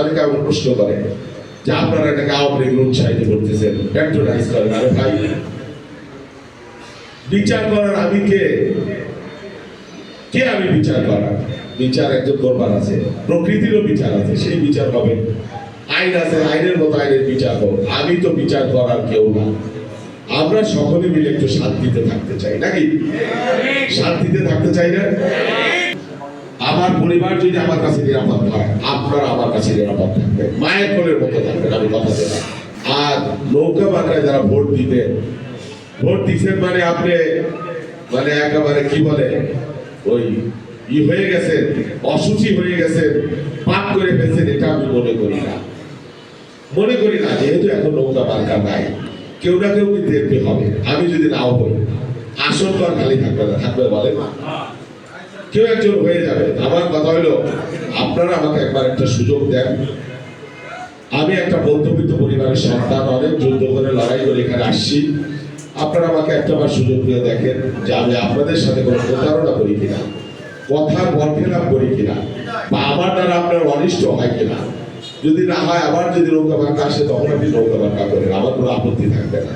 অনেকে আমার প্রশ্ন করে যে আপনারা এটাকে আওয়ামী লীগ উৎসাহিত করতেছেন। প্যাট্রোনাইজ করেন। আরে ভাই, বিচার করার আমি কে? কে আমি বিচার করার? বিচার একজন করবার আছে। প্রকৃতিরও বিচার আছে, সেই বিচার হবে। আইন আছে, আইনের মতো আইনের বিচার হোক। আমি তো বিচার করার কেউ না। আমরা সকলে মিলে একটু শান্তিতে থাকতে চাই, নাকি? শান্তিতে থাকতে চাই না? আমার পরিবার যদি আমার কাছে নিরাপদ হয়, আপনারা আমার কাছে নিরাপদ থাকবে মায়ের কোলের মতো থাকবেন, আমি কথা দিলাম আর নৌকা বাংলায় যারা ভোট দিতেন ভোট দিচ্ছেন মানে আপনি মানে একেবারে কি বলে, ওই ই হয়ে গেছে অসুচি হয়ে গেছে পাপ করে ফেলছেন, এটা আমি মনে করি না। মনে করি না, যেহেতু এখন নৌকা বাংলা নাই, কেউ না কেউ দেখতে হবে। আমি যদি নাও হই আসল তো আর খালি থাকবে না, থাকবে বলে কেউ একজন হয়ে যাবে। আমার কথা হলো, আপনারা আমাকে একবার একটা সুযোগ দেন। আমি একটা মধ্যবিত্ত পরিবারের সন্তান অনেক, যুদ্ধ করে লড়াই করে এখানে আসছি। আপনারা আমাকে একটা বার সুযোগ দিয়ে দেখেন যে আমি আপনাদের সাথে কোনো প্রতারণা করি কিনা কথার বরখেলাপ করি কিনা, বা আমার দ্বারা আপনার অনিষ্ট হয় কিনা। যদি না হয়, আবার যদি নৌকা বাঁকা আসে, তখন আপনি নৌকা বাঁকা করেন আমার কোনো আপত্তি থাকবে না।